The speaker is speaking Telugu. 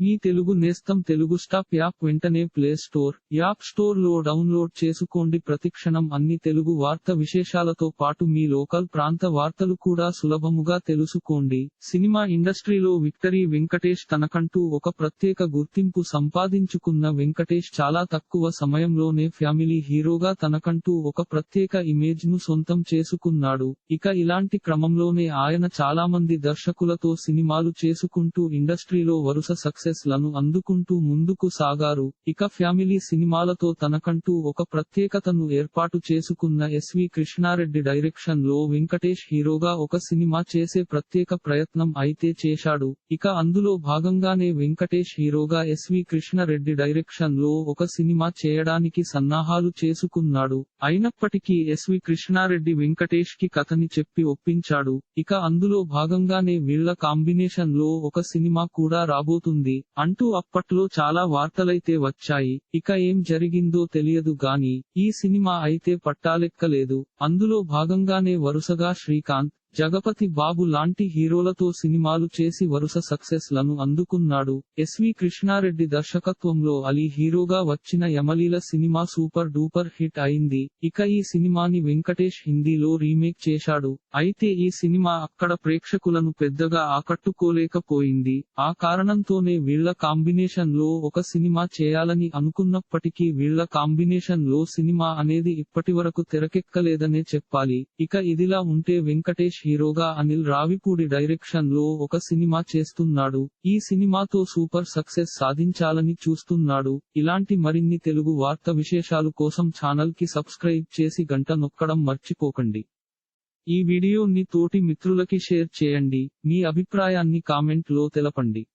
మీ తెలుగు నేస్తం తెలుగు స్టాప్ యాప్ వెంటనే ప్లే స్టోర్ యాప్ స్టోర్లో డౌన్లోడ్ చేసుకోండి. ప్రతిక్షణం అన్ని తెలుగు వార్త విశేషాలతో పాటు మీ లోకల్ ప్రాంత వార్తలు కూడా సులభముగా తెలుసుకోండి. సినిమా ఇండస్ట్రీలో విక్టరీ వెంకటేష్ తనకంటూ ఒక ప్రత్యేక గుర్తింపు సంపాదించుకున్న వెంకటేష్ చాలా తక్కువ సమయంలోనే ఫ్యామిలీ హీరోగా తనకంటూ ఒక ప్రత్యేక ఇమేజ్ను సొంతం చేసుకున్నాడు. ఇక ఇలాంటి క్రమంలోనే ఆయన చాలా మంది దర్శకులతో సినిమాలు చేసుకుంటూ ఇండస్ట్రీలో వరుస సక్సెస్ సక్సెస్లను అందుకుంటూ ముందుకు సాగారు. ఇక ఫ్యామిలీ సినిమాలతో తనకంటూ ఒక ప్రత్యేకతను ఏర్పాటు చేసుకున్న ఎస్వి కృష్ణారెడ్డి డైరెక్షన్లో వెంకటేష్ హీరోగా ఒక సినిమా చేసే ప్రత్యేక ప్రయత్నం అయితే చేశాడు. ఇక అందులో భాగంగానే వెంకటేష్ హీరోగా ఎస్వి కృష్ణారెడ్డి డైరెక్షన్లో ఒక సినిమా చేయడానికి సన్నాహాలు చేసుకున్నాడు. అయినప్పటికీ ఎస్వి కృష్ణారెడ్డి వెంకటేష్కి కథని చెప్పి ఒప్పించాడు. ఇక అందులో భాగంగానే వీళ్ళ కాంబినేషన్లో ఒక సినిమా కూడా రాబోతుంది. అంటూ అప్పట్లో చాలా వార్తలైతే వచ్చాయి. ఇక ఏం జరిగిందో తెలియదు గాని ఈ సినిమా అయితే పట్టాలెక్కలేదు. అందులో భాగంగానే వరుసగా శ్రీకాంత్ జగపతి బాబు లాంటి హీరోలతో సినిమాలు చేసి వరుస సక్సెస్లను అందుకున్నాడు. ఎస్వి కృష్ణారెడ్డి దర్శకత్వంలో అలీ హీరోగా వచ్చిన Yamaleela cinema super duper hit అయింది. ఇక ఈ సినిమాని వెంకటేష్ హిందీలో రీమేక్ చేశాడు. అయితే ఈ సినిమా అక్కడ ప్రేక్షకులను పెద్దగా ఆకట్టుకోలేకపోయింది. ఆ కారణంతోనే వీళ్ళ కాంబినేషన్లో ఒక సినిమా చేయాలని అనుకున్నప్పటికీ వీళ్ళ కాంబినేషన్లో సినిమా అనేది ఇప్పటివరకు తెరకెక్కలేదనే చెప్పాలి. ఇక ఇదిలా ఉంటే వెంకటేష్ హీరోగా అనిల్ రావిపూడి డైరెక్షన్లో ఒక సినిమా చేస్తున్నాడు. ఈ సినిమాతో సూపర్ సక్సెస్ సాధించాలని చూస్తున్నాడు. ఇలాంటి మరిన్ని తెలుగు వార్త విశేషాలు కోసం ఛానల్కి సబ్స్క్రైబ్ చేసి గంట నొక్కడం మర్చిపోకండి. ఈ వీడియోని తోటి మిత్రులకి షేర్ చేయండి. మీ అభిప్రాయాన్ని కామెంట్లో తెలపండి.